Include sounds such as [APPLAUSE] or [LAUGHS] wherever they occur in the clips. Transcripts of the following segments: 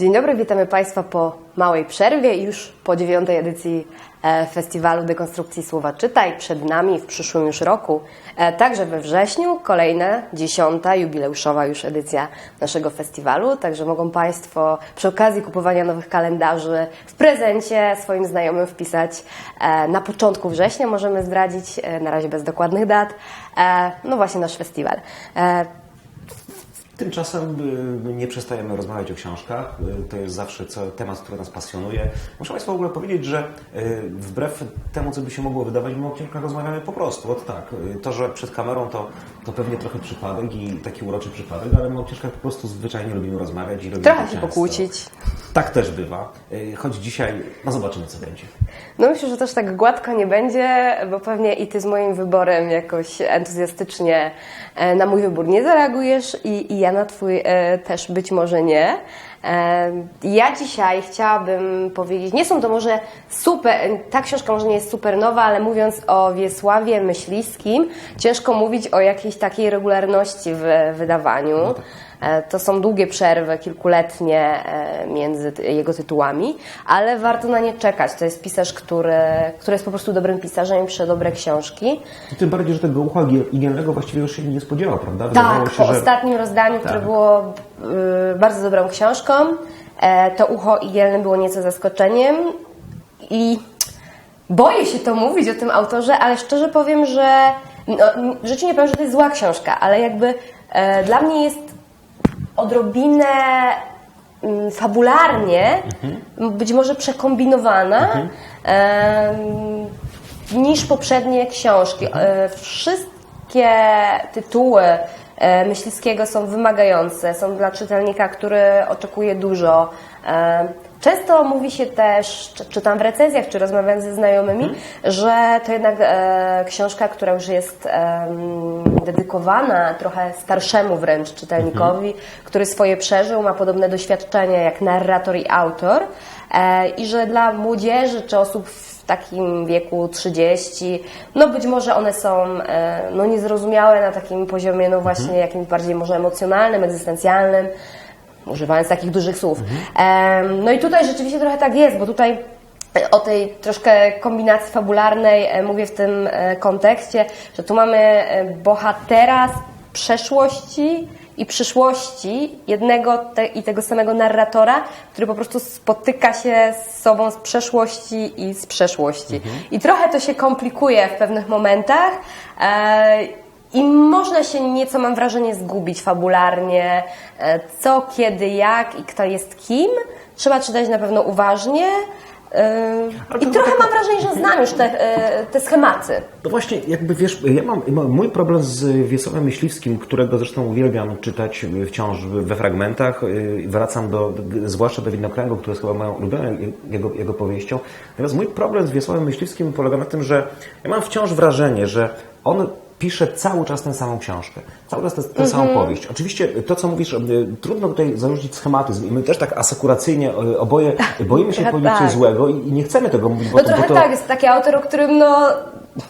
Dzień dobry, witamy Państwa po małej przerwie już po dziewiątej edycji e, Festiwalu Dekonstrukcji Słowa Czytaj. Przed nami w przyszłym już roku, e, także we wrześniu, kolejna, dziesiąta, jubileuszowa już edycja naszego festiwalu. Także mogą Państwo przy okazji kupowania nowych kalendarzy w prezencie swoim znajomym wpisać e, na początku września, możemy zdradzić, na razie bez dokładnych dat, no właśnie nasz festiwal. Tymczasem y, nie przestajemy rozmawiać o książkach. Y, To jest zawsze temat, który nas pasjonuje. Muszę Państwu w ogóle powiedzieć, że y, wbrew temu, co by się mogło wydawać, my o książkach rozmawiamy po prostu. Od tak. To, że przed kamerą to, to pewnie trochę przypadek i taki uroczy przypadek, ale my o książkach po prostu zwyczajnie lubimy rozmawiać i robimy trochę się pokłócić. Tak też bywa. Choć dzisiaj, no zobaczymy, co będzie. No myślę, że też tak gładko nie będzie, bo pewnie i Ty z moim wyborem jakoś entuzjastycznie e, na mój wybór nie zareagujesz i, i ja na Twój e, też być może nie. Ja dzisiaj chciałabym powiedzieć, nie są to może super, ta książka może nie jest super nowa, ale mówiąc o Wiesławie Myśliwskim, ciężko mówić o jakiejś takiej regularności w wydawaniu. E, To są długie przerwy, kilkuletnie e, między jego tytułami, ale warto na nie czekać. To jest pisarz, który, który jest po prostu dobrym pisarzem i pisze dobre książki. Tym bardziej, że tego ucha igielnego właściwie już się nie spodziewał, prawda? Wydawało Tak, się, po że... ostatnim rozdaniu, które Tak. było y, bardzo dobrą książką, e, to ucho igielne było nieco zaskoczeniem. I boję się to mówić o tym autorze, ale szczerze powiem, że no, w życiu nie powiem, że to jest zła książka, ale jakby e, dla mnie jest odrobinę mm, fabularnie, m, być może przekombinowana em, niż poprzednie książki. E, Wszystkie tytuły e, Myśliwskiego są wymagające, są dla czytelnika, który oczekuje dużo. E, Często mówi się też, czy, czytam w recenzjach, czy rozmawiam ze znajomymi, że to jednak e, książka, która już jest em, dedykowana trochę starszemu wręcz czytelnikowi, który swoje przeżył, ma podobne doświadczenia jak narrator i autor e, i że dla młodzieży czy osób w takim wieku 30, no być może one są e, no niezrozumiałe na takim poziomie no właśnie jakimś bardziej może emocjonalnym, egzystencjalnym, używając takich dużych słów. Em, No i tutaj rzeczywiście trochę tak jest, bo tutaj o tej troszkę kombinacji fabularnej e, mówię w tym e, kontekście, że tu mamy e, bohatera z przeszłości i przyszłości jednego te, i tego samego narratora, który po prostu spotyka się z sobą z przeszłości i z przeszłości. I trochę to się komplikuje w pewnych momentach. E, i można się nieco, mam wrażenie, zgubić fabularnie, e, co, kiedy, jak i kto jest kim. Trzeba czytać na pewno uważnie. E, I trochę mam wrażenie, że znam już te, e, te schematy. No właśnie, jakby wiesz, ja mam, mój problem z Wiesławem Myśliwskim, którego zresztą uwielbiam czytać wciąż we fragmentach. Yy, Wracam do, do, zwłaszcza do Widnokręgu, który jest chyba moją ulubioną jego, jego powieścią. Natomiast mój problem z Wiesławem Myśliwskim polega na tym, że ja mam wciąż wrażenie, że on pisze cały czas tę samą książkę, cały czas tę, tę samą Mhm. powieść. Oczywiście to, co mówisz, yy, trudno tutaj zarzucić schematyzm i my też tak asekuracyjnie yy, oboje boimy się powiedzieć tak. złego i, nie chcemy tego mówić, bo, No to, bo trochę to tak, jest taki autor, o którym no,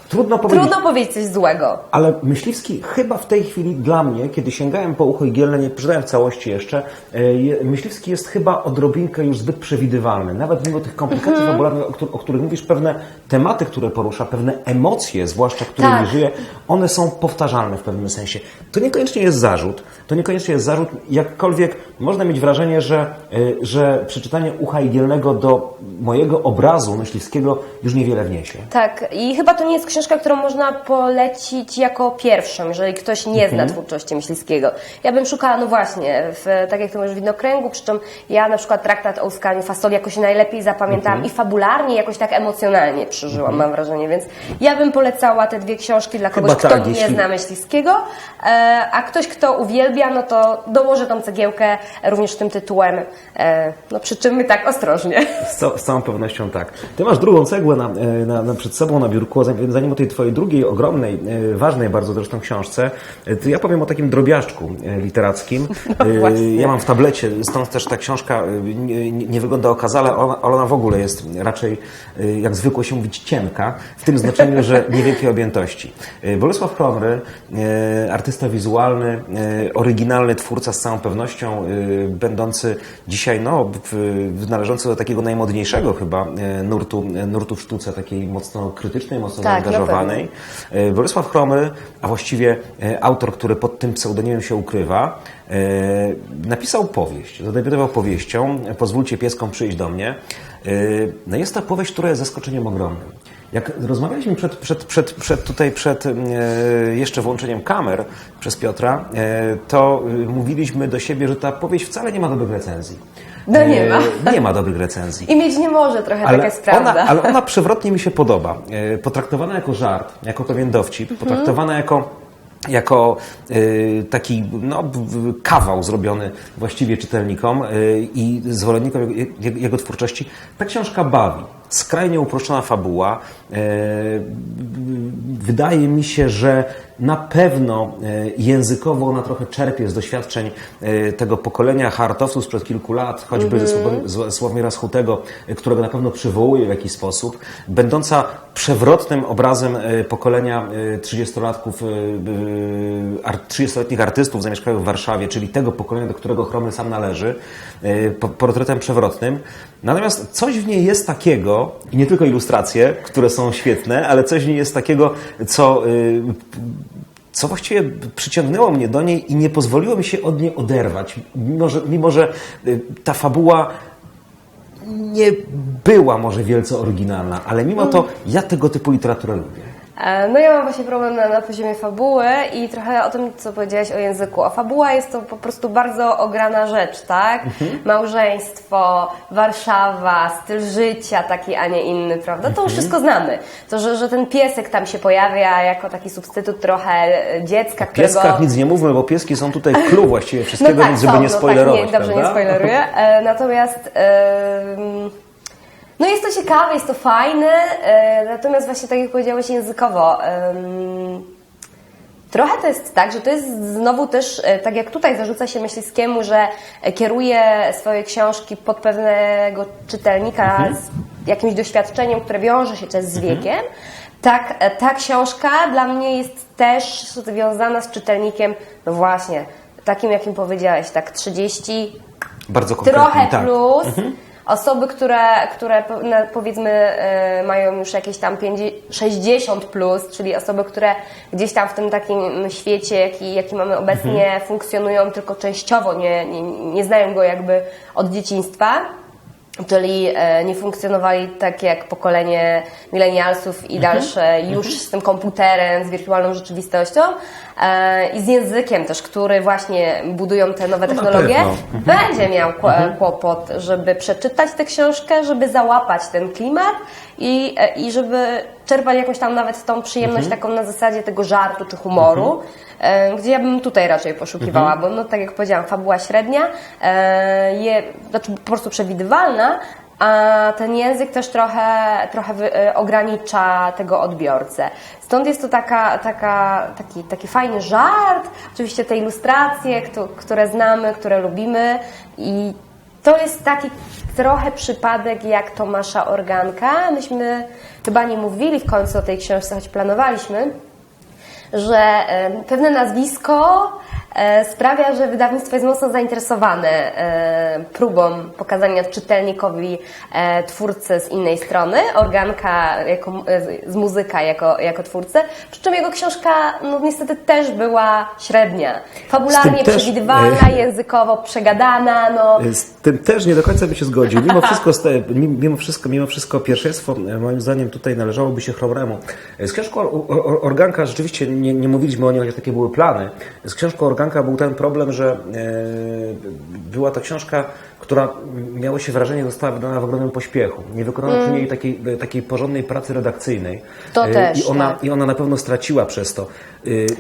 trudno powiedzieć. trudno powiedzieć coś złego. Ale Myśliwski chyba w tej chwili dla mnie, kiedy sięgałem po ucho igielne, nie przeczytałem w całości jeszcze, e, Myśliwski jest chyba odrobinkę już zbyt przewidywalny. Nawet mimo tych komplikacji Mhm. fabularnych, o, któr- o których mówisz, pewne tematy, które porusza, pewne emocje, zwłaszcza którymi Tak. żyje, one są powtarzalne w pewnym sensie. To niekoniecznie jest zarzut, to niekoniecznie jest zarzut, jakkolwiek można mieć wrażenie, że, e, że przeczytanie ucha igielnego do mojego obrazu myśliwskiego już niewiele wniesie. Tak, i chyba to nie jest książka, którą można polecić jako pierwszą, jeżeli ktoś nie zna twórczości Myśliwskiego. Ja bym szukała, no właśnie, w, tak jak ty mówisz, w widnokręgu, przy czym ja na przykład traktat o uskaniu fasoli jakoś najlepiej zapamiętałam i fabularnie, jakoś tak emocjonalnie przeżyłam, mam wrażenie, więc ja bym polecała te dwie książki dla kogoś, Chyba kto tak, nie jeśli- zna Myśliwskiego, e, a ktoś, kto uwielbia, no to dołoży tą cegiełkę również tym tytułem, e, no przy czym my tak ostrożnie. Z, ca- z całą pewnością tak. Ty masz drugą cegłę na, e, na, na przed sobą na biurku, zanim o tej twojej drugiej, ogromnej, e, ważnej bardzo zresztą książce, e, to ja powiem o takim drobiażdżku e, literackim. [LAUGHS] Właśnie. Ja mam w tablecie, stąd też ta książka nie, nie wygląda okazale, ona, ale ona w ogóle jest raczej, jak zwykło się mówić, cienka, w tym znaczeniu, że [LAUGHS] niewielkiej objętości. Bolesław Chromry, e, artysta wizualny, oryginalny twórca z całą pewnością, będący dzisiaj no, należący do takiego najmodniejszego chyba nurtu, nurtu w sztuce, takiej mocno krytycznej, mocno zaangażowanej. E, Bolesław Chromry, a właściwie e, autor, który pod tym pseudonimem się ukrywa, e, napisał powieść, zadebiutował powieścią Pozwólcie pieskom przyjść do mnie. No jest to powieść, która jest zaskoczeniem ogromnym. Jak rozmawialiśmy przed, przed, przed, przed tutaj przed jeszcze włączeniem kamer przez Piotra, to mówiliśmy do siebie, że ta powieść wcale nie ma dobrych recenzji. No nie ma. E, Nie ma dobrych recenzji. I mieć nie może trochę, taka Ale jest prawda. ona, ale ona przewrotnie mi się podoba. E, Potraktowana jako żart, jako pewien dowcip, Mhm. potraktowana jako jako e, taki no, kawał zrobiony właściwie czytelnikom i zwolennikom jego, twórczości. Ta książka bawi. Skrajnie uproszczona fabuła. Wydaje mi się, że na pewno e, językowo ona trochę czerpie z doświadczeń e, tego pokolenia hartowców sprzed kilku lat, choćby ze Sławomira- z Sławomira Schutego, e, którego na pewno przywołuje w jakiś sposób, będąca przewrotnym obrazem pokolenia e, 30-latków, e, e, ar- 30-letnich artystów zamieszkałych w Warszawie, czyli tego pokolenia, do którego Chromy sam należy, po- portretem przewrotnym. Natomiast coś w niej jest takiego, i nie tylko ilustracje, które są świetne, ale coś w niej jest takiego, co co właściwie przyciągnęło mnie do niej i nie pozwoliło mi się od niej oderwać. Mimo, że, mimo, że y, ta fabuła nie była może wielce oryginalna, ale mimo to ja tego typu literaturę lubię. E, No ja mam właśnie problem na, na poziomie fabuły i trochę o tym, co powiedziałaś o języku. A fabuła jest to po prostu bardzo ograna rzecz, tak? Małżeństwo, Warszawa, styl życia taki, a nie inny, prawda? To już wszystko znamy. To, że, że ten piesek tam się pojawia jako taki substytut trochę dziecka, O pieskach którego... nic nie mówmy, bo pieski są tutaj clue właściwie wszystkiego, więc żeby są, nie no spoilerować, tak, nie, dobrze, prawda? nie spoileruję. E, natomiast em, no jest to ciekawe, jest to fajne, e, natomiast właśnie tak jak powiedziałeś językowo, Trochę to jest tak, że to jest znowu też, e, tak jak tutaj zarzuca się Myśliwskiemu, że e, kieruje swoje książki pod pewnego czytelnika z jakimś doświadczeniem, które wiąże się też z wiekiem, tak ta książka dla mnie jest też związana z czytelnikiem, no właśnie, takim jakim powiedziałeś, tak 30, Bardzo konkretnie, trochę tak. plus. Osoby, które, które powiedzmy e, mają już jakieś tam 50, 60 plus, czyli osoby, które gdzieś tam w tym takim świecie, jaki, jaki mamy obecnie, Mhm. funkcjonują tylko częściowo, nie, nie, nie znają go jakby od dzieciństwa. Czyli e, nie funkcjonowali tak jak pokolenie milenialsów Mhm. i dalsze już z tym komputerem, z wirtualną rzeczywistością e, i z językiem też, który właśnie budują te nowe No technologie, pewno. będzie miał kł- kłopot, żeby przeczytać tę książkę, żeby załapać ten klimat i, e, i żeby czerpać jakąś tam nawet tą przyjemność taką na zasadzie tego żartu czy humoru, e, gdzie ja bym tutaj raczej poszukiwała, bo no tak jak powiedziałam, fabuła średnia, e, je, znaczy po prostu przewidywalna, a ten język też trochę, trochę ogranicza tego odbiorcę. Stąd jest to taka, taka, taki, taki fajny żart, oczywiście te ilustracje, które znamy, które lubimy i to jest taki trochę przypadek jak Tomasza Organka. Myśmy chyba nie mówili w końcu o tej książce, choć planowaliśmy, że pewne nazwisko e, sprawia, że wydawnictwo jest mocno zainteresowane e, próbą pokazania czytelnikowi e, twórcy z innej strony, organka jako, z muzyka jako, jako twórcy, przy czym jego książka no, niestety też była średnia. Fabularnie też, przewidywalna, językowo przegadana, no. Z tym też nie do końca by się zgodził. Mimo wszystko, mimo wszystko, mimo wszystko pierwszeństwo moim zdaniem tutaj należałoby się Chromremu. E, Z książką Organka rzeczywiście nie, nie mówiliśmy o niej, chociaż takie były plany. Z książką Organka był ten problem, że e, była to książka, która miało się wrażenie została wydana w ogromnym pośpiechu. Nie wykonano przy niej takiej, e, takiej porządnej pracy redakcyjnej. To E, też, I ona, tak. I ona na pewno straciła przez to.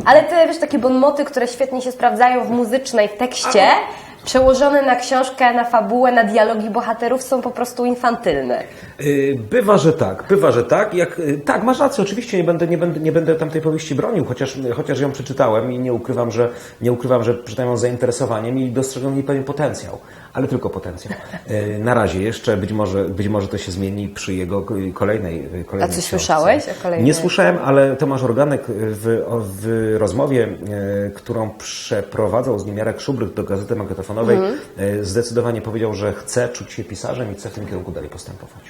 Ale te, wiesz, takie bonmoty, które świetnie się sprawdzają w muzycznej w tekście, przełożone na książkę, na fabułę, na dialogi bohaterów są po prostu infantylne. Y, Bywa, że tak, bywa, że tak. Jak, y, tak, masz rację, oczywiście nie będę, nie będę, nie będę tamtej powieści bronił, chociaż, chociaż ją przeczytałem i nie ukrywam, że, nie ukrywam, że przeczytałem ją z zainteresowaniem i dostrzegłem w niej pewien potencjał, ale tylko potencjał. Y, Na razie jeszcze, być może, być może to się zmieni przy jego kolejnej, kolejnej A książce. słyszałeś o kolejnej? Nie słyszałem, ale Tomasz Organek w, w rozmowie, e, którą przeprowadzał z nim Jarek Szubrych do Gazety Magnetofonowej, Mhm. e, zdecydowanie powiedział, że chce czuć się pisarzem i chce w tym kierunku dalej postępować.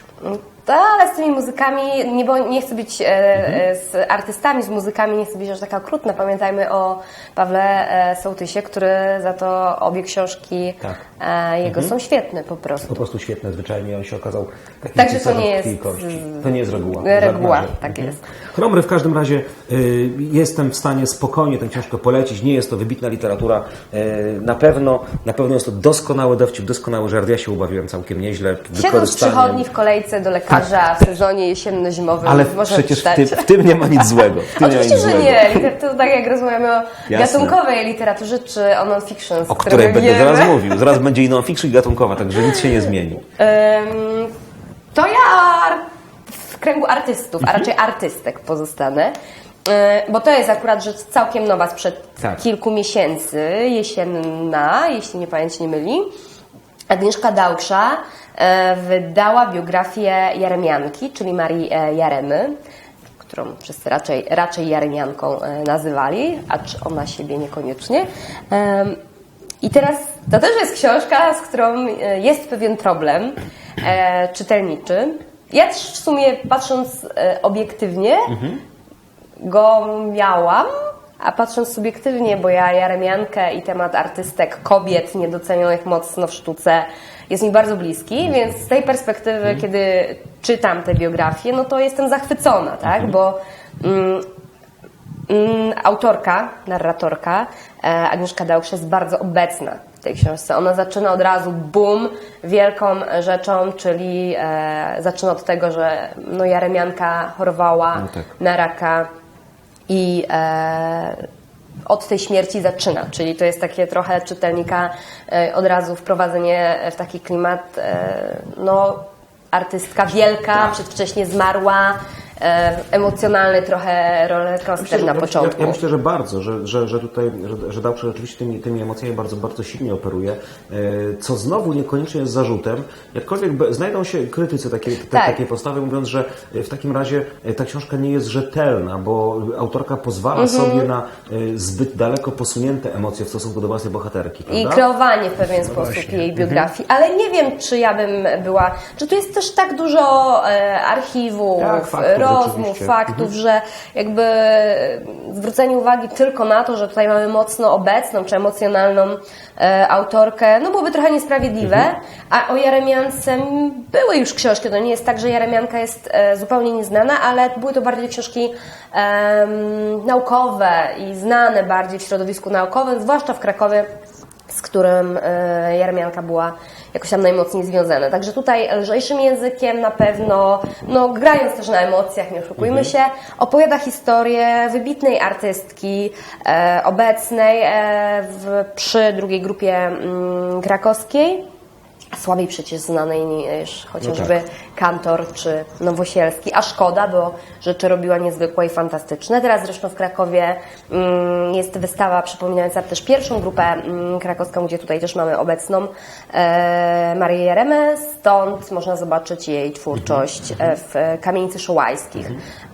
No, ale z tymi muzykami, nie, bo nie chcę być e, e, z artystami, z muzykami, nie chcę być aż taka okrutna. Pamiętajmy o Pawle e, Sołtysie, który za to obie książki Tak. e, jego są świetne po prostu. Po prostu świetne, zwyczajnie on się okazał takim Także to nie jest, kości. To nie jest reguła. reguła, tak rzecz. jest. Chromry w każdym razie y, jestem w stanie spokojnie tę książkę polecić. Nie jest to wybitna literatura. Y, na pewno na pewno jest to doskonały dowcip, doskonały żart. Ja się ubawiłem całkiem nieźle. Siedząc przychodni w kolejce do lekarza w sezonie jesienno-zimowym Ale przecież w tym, w tym nie ma nic złego. W tym nie ma Oczywiście, nic że złego. nie. Liter- To tak jak rozmawiamy o Jasne. gatunkowej literaturze czy o non-fiction, O której będę wiemy. zaraz mówił. Zaraz będzie i non-fiction i gatunkowa, także nic się nie zmieni. [LAUGHS] Ym, to ja w kręgu artystów, a raczej artystek pozostanę. Yy, Bo to jest akurat rzecz całkiem nowa sprzed Tak. kilku miesięcy, jesienna, jeśli nie pamięć nie myli. Agnieszka Dałksza e, wydała biografię Jeremianki, czyli Marii e, Jaremy, którą wszyscy raczej, raczej Jeremianką e, nazywali, acz ona siebie niekoniecznie. I teraz to też jest książka, z którą e, jest pewien problem e, czytelniczy. Ja też w sumie patrząc e, obiektywnie go miałam, a patrząc subiektywnie, bo ja Jaremiankę i temat artystek, kobiet niedocenionych mocno w sztuce jest mi bardzo bliski, więc z tej perspektywy, kiedy czytam te biografie, no to jestem zachwycona, tak? Bo mm, mm, autorka, narratorka e, Agnieszka Dałksz jest bardzo obecna w tej książce. Ona zaczyna od razu boom, wielką rzeczą, czyli e, zaczyna od tego, że no, Jaremianka chorowała No tak. na raka i e, od tej śmierci zaczyna, czyli to jest takie trochę czytelnika e, od razu wprowadzenie w taki klimat, e, no artystka wielka, przedwcześnie zmarła, emocjonalny trochę rollercoaster na początku. Ja, ja myślę, że bardzo, że, że, że tutaj, że, że Dałczy rzeczywiście tymi, tymi emocjami bardzo, bardzo silnie operuje, e, co znowu niekoniecznie jest zarzutem, jakkolwiek znajdą się krytycy takiej, te, Tak. takiej postawy, mówiąc, że w takim razie e, ta książka nie jest rzetelna, bo autorka pozwala Mhm. sobie na e, zbyt daleko posunięte emocje w stosunku do własnej bohaterki, I prawda? kreowanie w pewien sposób właśnie. Mhm. jej biografii. Ale nie wiem, czy ja bym była. Czy tu jest też tak dużo e, archiwów, Tak, faktów rozmów, faktów, że jakby zwrócenie uwagi tylko na to, że tutaj mamy mocno obecną czy emocjonalną e, autorkę, no byłoby trochę niesprawiedliwe. Mhm. A o Jaremiance były już książki. To nie jest tak, że Jaremianka jest e, zupełnie nieznana, ale były to bardziej książki em, naukowe i znane bardziej w środowisku naukowym, zwłaszcza w Krakowie z którym e, Jaremianka była jakoś tam najmocniej związana. Także tutaj lżejszym językiem na pewno, no grając też na emocjach, nie oszukujmy się, opowiada historię wybitnej artystki e, obecnej e, w, przy drugiej grupie mm, krakowskiej, słabiej przecież znanej niż chociażby tak. Kantor czy Nowosielski, a szkoda, bo rzeczy robiła niezwykłe i fantastyczne. Teraz zresztą w Krakowie mm, jest wystawa przypominająca też pierwszą grupę mm, krakowską, gdzie tutaj też mamy obecną e, Marię Jeremę, stąd można zobaczyć jej twórczość e, w Kamienicy Szołajskich. E,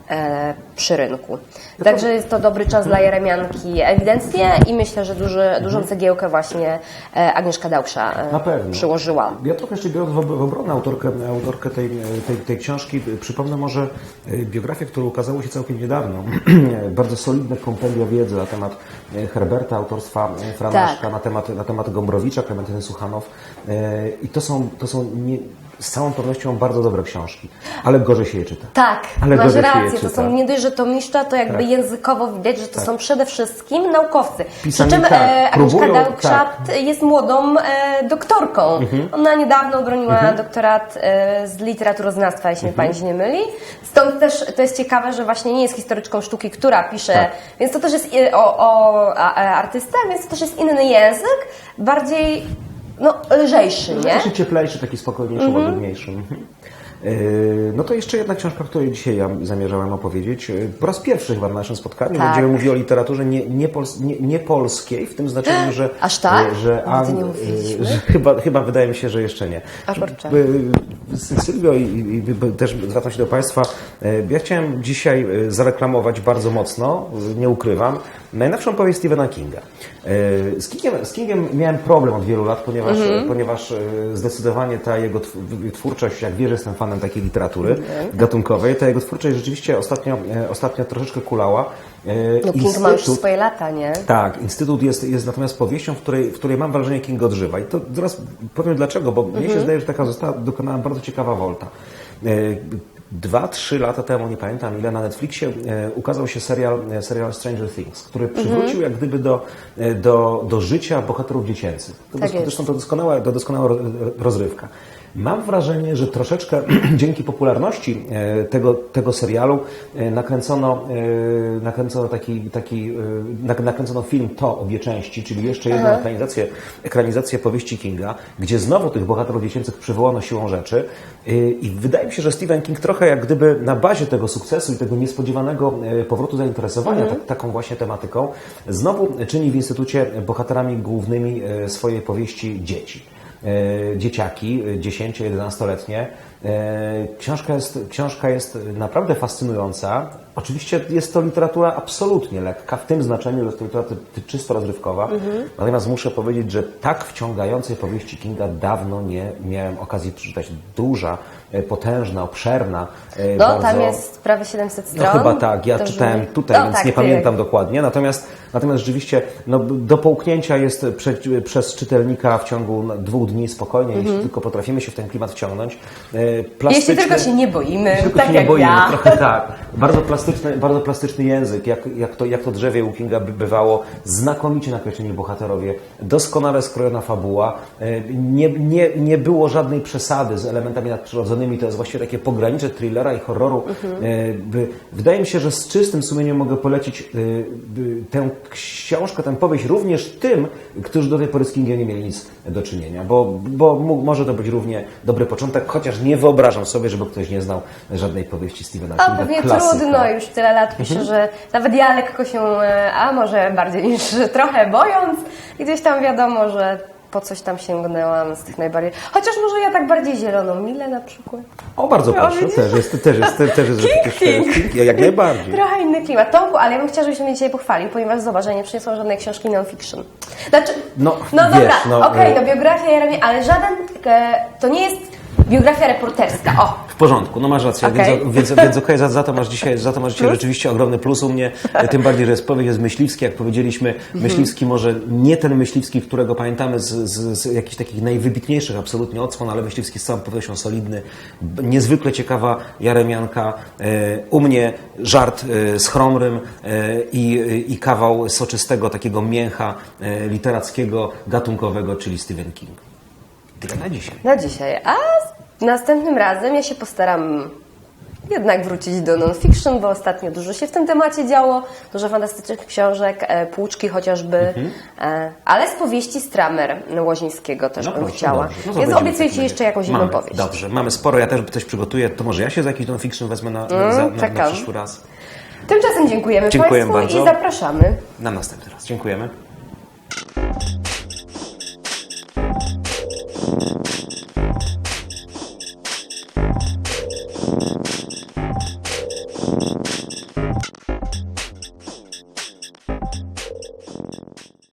przy rynku. Także jest to dobry czas dla Jeremianki ewidentnie i myślę, że duży, dużą cegiełkę właśnie e, Agnieszka Dałksza e, przyłożyła. Ja trochę jeszcze biorąc w ob- w obronę autorkę, autorkę tej, tej, tej książki, przypomnę może e, biografię, która ukazała się całkiem niedawno. [CLEARS THROAT] Bardzo solidne kompendia wiedzy na temat e, Herberta, autorstwa e, Franaszka, Tak. na, temat, na temat Gombrowicza, Klementyny Suchanow. E, I to są, to są nie, z całą pewnością bardzo dobre książki, ale gorzej się je czyta. Tak, Ale masz gorzej się rację. To są nie dość, że to mistrza, to jakby Tak. językowo widać, że to są przede wszystkim naukowcy. Pisani Przy czym tak, e, Agnieszka próbują, Dałkszat jest młodą e, doktorką. Mhm. Ona niedawno obroniła doktorat e, z literaturoznawstwa, jeśli Mhm. pani się nie myli. Stąd też to jest ciekawe, że właśnie nie jest historyczką sztuki, która pisze, Tak. więc to też jest o, o a, artystę, więc to też jest inny język, bardziej no, lżejszy, nie? Taki cieplejszy, taki spokojniejszy, łagodniejszy. Mhm. No to jeszcze jedna książka, o której dzisiaj ja zamierzałem opowiedzieć. Yy, Po raz pierwszy chyba na naszym spotkaniu Tak. będziemy mówili o literaturze nie, nie, pols, nie, nie polskiej, w tym znaczeniu, że... Aż tak? yy, Że, Nigdy nie że [LAUGHS] chyba, chyba wydaje mi się, że jeszcze nie. A Sylwio i, i i też zwracam się do Państwa. yy, Ja chciałem dzisiaj yy, zareklamować bardzo mocno, nie ukrywam, najnowszą powieść Stephena Kinga. Yy, Z Kingiem, z Kingiem miałem problem od wielu lat, ponieważ, Mhm. ponieważ yy, zdecydowanie ta jego tw- twórczość, jak wiesz, jestem fanem takiej literatury gatunkowej, ta jego twórczość rzeczywiście ostatnio, e, ostatnio troszeczkę kulała. E, No King ma już swoje lata, nie? tak, Instytut jest, jest natomiast powieścią, w której, w której mam wrażenie King odżywa. I to zaraz powiem dlaczego, bo mnie się zdaje, że taka została dokonana bardzo ciekawa wolta. E, Dwa, trzy lata temu, nie pamiętam ile, na Netflixie e, ukazał się serial, serial Stranger Things, który przywrócił jak gdyby do, do, do życia bohaterów dziecięcych. To Tak jest. zresztą to doskonała, to doskonała ro- rozrywka. Mam wrażenie, że troszeczkę [CLEARS THROAT] dzięki popularności e, tego, tego serialu e, nakręcono, e, nakręcono taki, taki nak- nakręcono film To obie części, czyli jeszcze jedną ekranizację, ekranizację powieści Kinga, gdzie znowu tych bohaterów dziecięcych przywołano siłą rzeczy. I wydaje mi się, że Stephen King trochę jak gdyby na bazie tego sukcesu i tego niespodziewanego powrotu zainteresowania tak, taką właśnie tematyką, znowu czyni w Instytucie bohaterami głównymi swojej powieści dzieci dzieciaki, e, 10-11-letnie. E, Książka jest, książka jest naprawdę fascynująca. Oczywiście jest to literatura absolutnie lekka, w tym znaczeniu, że jest to literatura czysto rozrywkowa. Natomiast muszę powiedzieć, że tak wciągającej powieści Kinga dawno nie miałem okazji przeczytać. Duża, e, potężna, obszerna. e, No, bardzo... tam jest prawie 700 stron. No chyba tak, ja To czytałem brzmi- tutaj, No więc tak, nie pamiętam dokładnie. Natomiast, natomiast rzeczywiście no, do połknięcia jest prze, przez czytelnika w ciągu no, dwóch dni spokojnie, jeśli tylko potrafimy się w ten klimat wciągnąć. E, Jeśli plastyczny- tylko się nie boimy, tylko tak się nie boimy, ja. trochę tak. Bardzo plastyczny, bardzo plastyczny język, jak, jak, to, jak to drzewie u Kinga by bywało, znakomicie nakreśleni bohaterowie, doskonale skrojona fabuła, e, nie, nie, nie było żadnej przesady z elementami nadprzyrodzonymi, to jest właściwie takie pogranicze thrillera i horroru. E, by- Wydaje mi się, że z czystym sumieniem mogę polecić tę książkę, tę powieść również tym, którzy do tej pory z Kingiem nie mieli nic do czynienia, bo, bo mógł, może to być równie dobry początek, chociaż nie wyobrażam sobie, żeby ktoś nie znał żadnej powieści Stephena A Kinga. pewnie Klasyka. trudno, już tyle lat piszę, że nawet ja lekko się, e, a może bardziej niż trochę bojąc, gdzieś tam wiadomo, że po coś tam sięgnęłam z tych najbardziej. Chociaż może ja tak bardziej zieloną milę na przykład. O, bardzo No, proszę, też jest, też jest, też jest, King, też King. Jak najbardziej. Trochę inny klimat. Tomku, ale ja bym chciała, żebyś mnie dzisiaj pochwalił, ponieważ zobacz, że nie przyniosłam żadnej książki non-fiction. Znaczy, No, no wiesz, dobra, no, okej, e- no biografia Jeremia, ale żaden, e, to nie jest biografia reporterska. O, W porządku, no masz rację, Okej. więc, więc, więc okej, za, za to masz dzisiaj, za to masz dzisiaj rzeczywiście ogromny plus u mnie, e, tym bardziej, że jest powieść jest myśliwski, jak powiedzieliśmy, Mhm. myśliwski może nie ten myśliwski, którego pamiętamy z, z, z jakichś takich najwybitniejszych absolutnie odsłon, ale myśliwski z całą powieścią solidny, niezwykle ciekawa jaremianka, e, u mnie żart e, z chromrym i, i kawał soczystego takiego mięcha literackiego, gatunkowego, czyli Stephen King. Tyle na dzisiaj. na dzisiaj. A następnym razem ja się postaram jednak wrócić do non-fiction, bo ostatnio dużo się w tym temacie działo, dużo fantastycznych książek, e, Płuczki chociażby, Mhm. e, ale z powieści Stramer Łozińskiego też No bym proszę, chciała. dobrze. No to Więc będziemy obiecuję w Ci takim jeszcze jakąś inną powieść. Dobrze, mamy sporo, ja też coś przygotuję, to może ja się za jakiś non-fiction wezmę na, Mm, za, na, na czekam. przyszły raz. Tymczasem dziękujemy Dziękuję Państwu bardzo. i zapraszamy. Na następny raz. Dziękujemy.